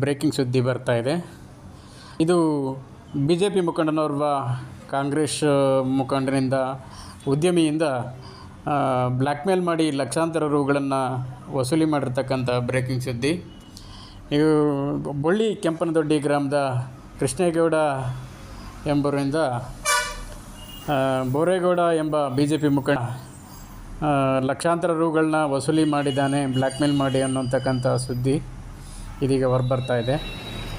Breaking ಸುದ್ದಿ ಬರ್ತಾ ಇದೆ. ಇದು ಬಿ ಜೆ ಪಿ ಮುಖಂಡನೋರ್ವ ಕಾಂಗ್ರೆಸ್ ಮುಖಂಡನಿಂದ ಉದ್ಯಮಿಯಿಂದ ಬ್ಲ್ಯಾಕ್ಮೇಲ್ ಮಾಡಿ ಲಕ್ಷಾಂತರ ರೂಗಳನ್ನು ವಸೂಲಿ ಮಾಡಿರ್ತಕ್ಕಂಥ ಬ್ರೇಕಿಂಗ್ ಸುದ್ದಿ. ಇವು ಬೊಳ್ಳಿ ಕೆಂಪನದೊಡ್ಡಿ ಗ್ರಾಮದ ಕೃಷ್ಣೇಗೌಡ ಎಂಬುವರಿಂದ ಆ, ಬೋರೇಗೌಡ ಎಂಬ ಬಿ ಜೆ ಪಿ ಮುಖಂಡ ಲಕ್ಷಾಂತರ ರೂಗಳನ್ನ ವಸೂಲಿ ಮಾಡಿದ್ದಾನೆ ಬ್ಲ್ಯಾಕ್ ಮೇಲ್ ಮಾಡಿ ಅನ್ನೋಂತಕ್ಕಂಥ ಸುದ್ದಿ. ಇದೀಗ ಹೊರಬರ್ತಾ ಇದೆ.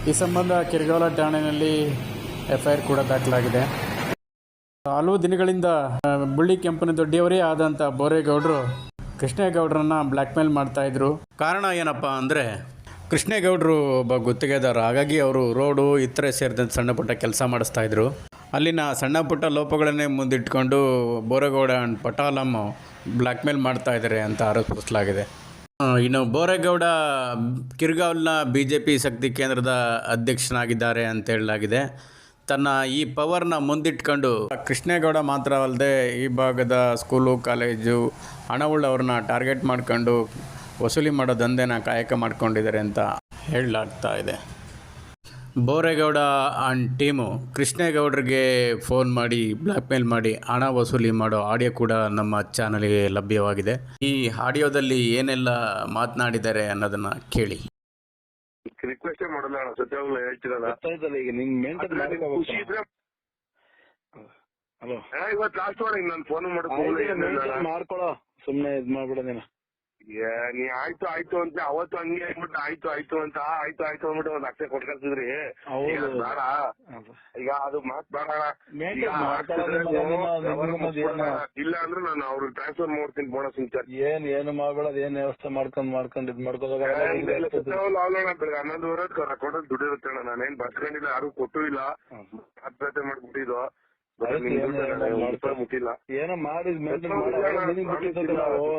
ಈ ಸಂಬಂಧ ಕಿರಿಗೋಲ ಠಾಣೆಯಲ್ಲಿ ಎಫ್ ಐ ಆರ್ ಕೂಡ ದಾಖಲಾಗಿದೆ. ಹಲವು ದಿನಗಳಿಂದ ಬುಳ್ಳಿ ಕೆಂಪನ ದೊಡ್ಡಿಯವರೇ ಆದಂಥ ಬೋರೇಗೌಡರು ಕೃಷ್ಣೇಗೌಡರನ್ನ ಬ್ಲ್ಯಾಕ್ ಮೇಲ್ ಮಾಡ್ತಾಯಿದ್ರು ಕಾರಣ ಏನಪ್ಪ ಅಂದರೆ, ಕೃಷ್ಣೇಗೌಡರು ಒಬ್ಬ ಗುತ್ತಿಗೆದಾರ. ಹಾಗಾಗಿ ಅವರು ರೋಡು, ಇತರೆ ಸೇರಿದಂತೆ ಸಣ್ಣ ಪುಟ್ಟ ಕೆಲಸ ಮಾಡಿಸ್ತಾ ಇದ್ರು. ಅಲ್ಲಿನ ಸಣ್ಣ ಪುಟ್ಟ ಲೋಪಗಳನ್ನೇ ಮುಂದಿಟ್ಕೊಂಡು ಬೋರೇಗೌಡ ಆ್ಯಂಡ್ ಪಟಾಲಮ್ಮು ಬ್ಲ್ಯಾಕ್ ಮೇಲ್ ಮಾಡ್ತಾ ಇದ್ದಾರೆ ಅಂತ ಆರೋಪಿಸಲಾಗಿದೆ ಇನ್ನು ಬೋರೇಗೌಡ ಕಿರ್ಗಾವ್ನ ಬಿ ಜೆ ಪಿ ಶಕ್ತಿ ಕೇಂದ್ರದ ಅಧ್ಯಕ್ಷನಾಗಿದ್ದಾರೆ ಅಂತ ಹೇಳಲಾಗಿದೆ. ತನ್ನ ಈ ಪವರ್ನ ಮುಂದಿಟ್ಕೊಂಡು ಕೃಷ್ಣೇಗೌಡ ಮಾತ್ರವಲ್ಲದೆ ಈ ಭಾಗದ ಸ್ಕೂಲು, ಕಾಲೇಜು ಹಣವುಳ್ಳವ್ರನ್ನ ಟಾರ್ಗೆಟ್ ಮಾಡ್ಕೊಂಡು ವಸೂಲಿ ಮಾಡೋ ದಂಧೆನ ಕಾಯಕ ಮಾಡ್ಕೊಂಡಿದ್ದಾರೆ ಅಂತ ಹೇಳಲಾಗ್ತಾ ಇದೆ. ಬೋರೇಗೌಡ ಆ್ಯಂಡ್ ಟೀಮು ಕೃಷ್ಣೇಗೌಡರಿಗೆ ಫೋನ್ ಮಾಡಿ ಬ್ಲ್ಯಾಕ್ ಮೇಲ್ ಮಾಡಿ ಹಣ ವಸೂಲಿ ಮಾಡೋ ಆಡಿಯೋ ಕೂಡ ನಮ್ಮ ಚಾನಲ್ಗೆ ಲಭ್ಯವಾಗಿದೆ. ಈ ಆಡಿಯೋದಲ್ಲಿ ಏನೆಲ್ಲ ಮಾತನಾಡಿದ್ದಾರೆ ಅನ್ನೋದನ್ನ ಕೇಳಿ. ರಿಕ್ವೆಸ್ಟ್ ಮಾಡಲ್ಲ ಅಣ್ಣ ಹೇಳ್ತಿರಲ್ಲ ಗೊತ್ತಾಯ್ತಲ್ಲ ಈಗ ನಿಂಗ್ ಮೇಂಟೈನ್ ಅದ್ರಲ್ಲಿ ನಿಮ್ಗ್ ಖುಷಿ ಇದ್ರೆ ಹಲೋ. ಇವತ್ತು ಲಾಸ್ಟ್ ವಾರ ನಾನು ಫೋನ್ ಮಾಡ್ಕೊಳ್ಳೋ ಮಾಡ್ಕೊಳೋ ಸುಮ್ಮನೆ ಇದ್ ಮಾಡ್ಬಿಡ ನೀನು. ನೀ ಆಯ್ತು ಆಯ್ತು ಅಂತ ಅವತ್ತು ಹಂಗೆ ಅಂದ್ಬಿಟ್ಟು ಆಯ್ತು ಆಯ್ತು ಅಂತ ಆಯ್ತು ಆಯ್ತು ಅಂದ್ಬಿಟ್ಟು ಒಂದ್ ಅಕ್ಷೆ ಕೊಟ್ಕೊಳ್ತಿದ್ರಿ ಹೌದು. ಈಗ ಅದ್ ಬೇಡ. ಈಗ ಅದು ಮಾತ್ ಬೇಡ? ಇಲ್ಲ ಅಂದ್ರೆ ನಾನು ಅವ್ರಿಗೆ ಟ್ರಾನ್ಸ್ಫರ್ ಮಾಡ್ತೀನಿ ಬೋನಸ್ ಏನ್ ಏನು ಮಾಡ್ಬೇಡ ಏನ್ ವ್ಯವಸ್ಥೆ ಮಾಡ್ಕೊಂಡ್ ಮಾಡ್ಕೊಂಡ್ ಇದ್ ಮಾಡ್ಕೋದಾಗ ಹನ್ನೊಂದು ಅವಲೋಣ ಬೆಳಗ್ಗೆ ದುಡ್ಡಿರುತ್ತೆ ದುಡ್ಡು ಇರುತ್ತೆ ನಾನೇನ್ ಬಸ್ಕೊಂಡಿಲ್ಲ ಯಾರು ಕೊಟ್ಟು ಇಲ್ಲ. ಆತ್ಮಹತ್ಯೆ ಮಾಡ್ಬಿಟ್ಟಿದ್ದು. ಏನೋ ಮಾಡಿ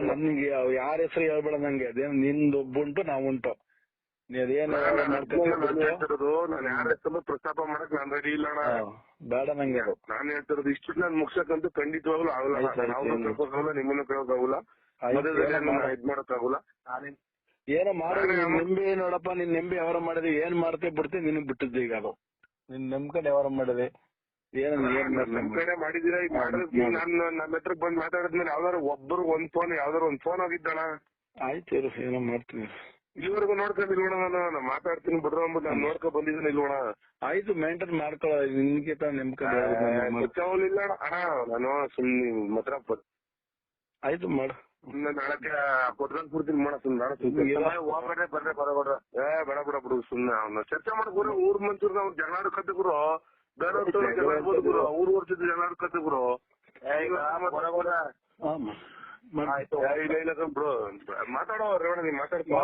ನನ್ಗೆ ಯಾರ ಹೆಸರು ಹೇಳ್ಬೇಡ ನಂಗೆ. ಅದೇನು ನಿಂದ್ ಒಬ್ಬುಂಟು ನಾವುಂಟು ಪ್ರಸ್ತಾಪ ಮಾಡಕ್ ನಾನು ರೆಡಿ ಇಲ್ಲ ಬೇಡ ನಂಗೆ ನಾನು ಹೇಳ್ತಿರೋದು ಇಷ್ಟು ನಾನು ಮುಗ್ಸಕ್ಕಂತೂ ಖಂಡಿತವಾಗ್ಲೂ ಆಗಲ್ಲ ನಾವು ಏನು? ಕೇಳೋಕ್ಕಾಗಲ್ಲ. ನಿಮ್ಮನ್ನು ಮಾಡು. ಇದ್ ಮಾಡೋಕ್ಕಾಗಲ್ಲ. ಏನೋ ಮಾಡಿ ನಿನ್ ನೋಡಪ್ಪ ನಿನ್ ನೆಂಬೆ ವ್ಯವಹಾರ ಮಾಡಿದ್ವಿ ಏನ್ ಮಾಡ್ತೇ ಬಿಡ್ತೀವಿ ನಿನ್ ಬಿಟ್ಟಿದ್ವಿ ಈಗ ಅದು. ನಿನ್ ನಂಬ್ಕೊಂಡು ವ್ಯವಹಾರ ಮಾಡಿದೆ. ನಮ್ ಕಡೆ ಮಾಡಿದೀರ ಈಗ ನಾನು ನಮ್ಮ ಹತ್ರ ಬಂದ್ ಮಾತಾಡಿದ್ಮೇಲೆ ಯಾವ್ದಾರ ಒಬ್ರು ಒಂದ್ ಫೋನ್ ಯಾವ್ದಾರ ಒಂದ್ ಫೋನ್ ಆಗಿದ್ದಣ ಆಯ್ತು ಇರು ಏನೋ ಮಾಡ್ತೀನಿ. ಇಲ್ಲಿವರೆಗೂ ನೋಡ್ಕೊಂಡಿಲ್ವಣ ನಾನು ನಾನು ಮಾತಾಡ್ತೀನಿ ಬಿಡ್ರ ಅಂದ್ಬಿಟ್ಟು ನಾನು ನೋಡ್ಕೊ ಬಂದಿದ್ದೀನಿ ಇಲ್ವಣ ಆಯ್ತು ಮೇಂಟೈನ್ ಮಾಡ್ಕೊಳ್ಳೋ ನಿಮ್ಗೆ ನಿಮ್ ಕಡೆ ಇಲ್ಲ ಅಣ್ಣ. ನಾನು ಸುಮ್ನೆ ಮಾತ್ರ ಆಯ್ತು ಮಾಡು. ನಾಳಕ್ಕೆ ಕೊಟ್ಕೊಂಡ್ ಕೊಡ್ತೀನಿ ಮಾಡ ಸುಮ್ನೆ ನಾಳೆ ಹೋಗ್ಬೇಡ್ರೆ ಬರ್ರೆ ಬರಬೇಡ್ರ ಏ ಬೇಡ ಬಿಡ ಬಿಡು ಸುಮ್ನೆ ಅವ್ನ ಚರ್ಚೆ ಮಾಡಕ್ ಗುರು ಊರ್ ಮಂಚೂರ್ ನಾವು ಜಗಳ ಆಡ್ಕತ್ತೆ ಗುರು ಬೇರೆ ಜಗಳ ಆಡ್ಬೋದು ಗುರು ಊರ್ ಊರ್ ಜನ ಆಡ್ಕತ್ತೆ ಗುರು. ಆಯ್ತು ಇಲ್ಲ ಇಲ್ಲ ಬ್ರೋ ಮಾತಾಡೋ ರೇವಣ್ಣ ನೀನ್ ಮಾತಾಡ್ತೀನಿ